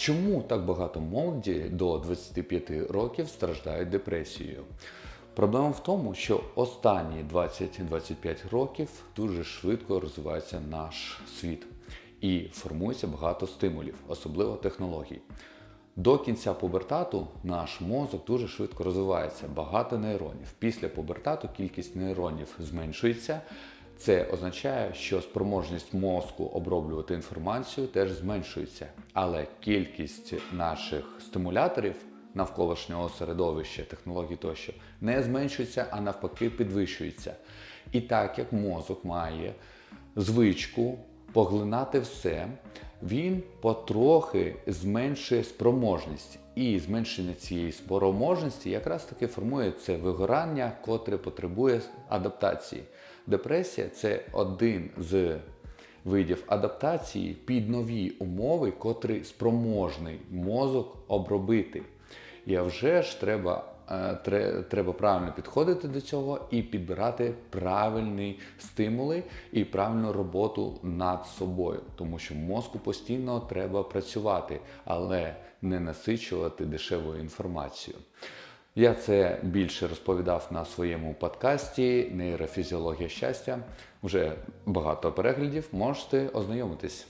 Чому так багато молоді до 25 років страждають депресією? Проблема в тому, що останні 20-25 років дуже швидко розвивається наш світ і формується багато стимулів, особливо технологій. До кінця пубертату наш мозок дуже швидко розвивається, багато нейронів. Після пубертату кількість нейронів зменшується. Це означає, що спроможність мозку оброблювати інформацію теж зменшується, але кількість наших стимуляторів навколишнього середовища, технологій тощо не зменшується, а навпаки підвищується. І так як мозок має звичку поглинати все, він потрохи зменшує спроможність. І зменшення цієї спроможності якраз таки формує це вигорання, котре потребує адаптації. Депресія це один з видів адаптації під нові умови, котрі спроможний мозок обробити. І вже ж треба, тре- треба правильно підходити до цього і підбирати правильні стимули і правильну роботу над собою, тому що мозку постійно треба працювати, але не насичувати дешевою інформацією. Я це більше розповідав на своєму подкасті Нейрофізіологія щастя. Вже багато переглядів, можете ознайомитись.